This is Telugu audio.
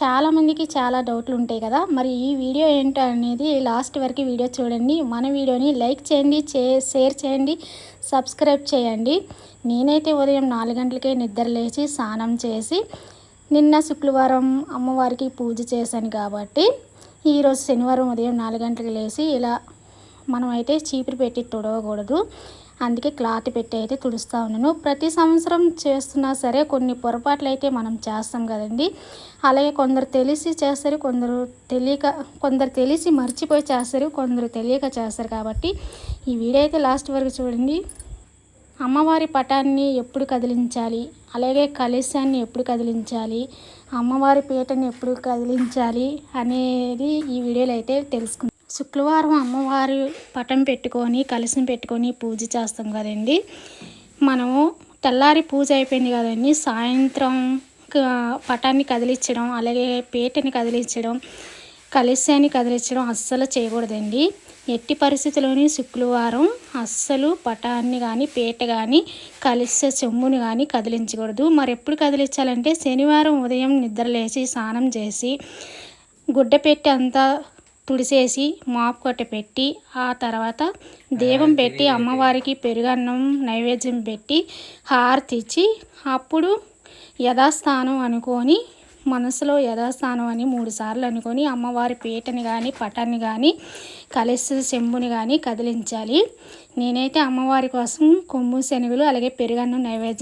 చాలామందికి చాలా డౌట్లు ఉంటాయి కదా. మరి ఈ వీడియో ఏంటో అనేది లాస్ట్ వరకు వీడియో చూడండి. మన వీడియోని లైక్ చేయండి షేర్ చేయండి సబ్స్క్రైబ్ చేయండి. నేనైతే ఉదయం నాలుగు గంటలకే నిద్ర లేచి స్నానం చేసి నిన్న శుక్రవారం అమ్మవారికి పూజ చేశాను కాబట్టి ఈరోజు శనివారం ఉదయం నాలుగు గంటలకు లేచి ఇలా మనం అయితే చీపురు పెట్టి తుడవకూడదు. అందుకే క్లాత్ పెట్టి అయితే తుడుస్తూ ఉన్నాను. ప్రతి సంవత్సరం చేస్తున్నా సరే కొన్ని పొరపాట్లు అయితే మనం చేస్తాం కదండి. అలాగే కొందరు తెలిసి చేస్తారు కొందరు తెలియక కొందరు తెలిసి మర్చిపోయి చేస్తారు కొందరు తెలియక చేస్తారు కాబట్టి ఈ వీడియో అయితే లాస్ట్ వరకు చూడండి. అమ్మవారి పటాన్ని ఎప్పుడు కదిలించాలి? అలాగే కలశాన్ని ఎప్పుడు కదిలించాలి? అమ్మవారి పీటని ఎప్పుడు కదిలించాలి? అనేది ఈ వీడియోలో అయితే తెలుసుకుందాం. శుక్రవారం అమ్మవారి పటం పెట్టుకొని కలశం పెట్టుకొని పూజ చేస్తాం కదండి. మనము తెల్లారి పూజ అయిపోయింది కదండి. సాయంత్రం పటాన్ని కదిలించడం అలాగే పీటని కదిలించడం కలిశాన్ని కదిలించడం అస్సలు చేయకూడదండి. ఎట్టి పరిస్థితుల్లోని శుక్రవారం అస్సలు పటాన్ని కానీ పీట కానీ కలిసే చెమ్ముని కానీ కదిలించకూడదు. మరి ఎప్పుడు కదిలించాలంటే శనివారం ఉదయం నిద్ర లేచి స్నానం చేసి గుడ్డ పెట్టి అంతా తుడిసేసి మాపు కొట్ట పెట్టి ఆ తర్వాత దీపం పెట్టి అమ్మవారికి పెరుగన్నం నైవేద్యం పెట్టి హారతి ఇచ్చి అప్పుడు యథాస్థానం అనుకొని మనసులో యథాస్థానం అని మూడు సార్లు అనుకొని అమ్మవారి పీటని కానీ పటాన్ని కానీ కలిసి చెంబుని కానీ కదిలించాలి. నేనైతే అమ్మవారి కోసం కొమ్ము శనగలు అలాగే పెరుగన్నం నైవేద్యం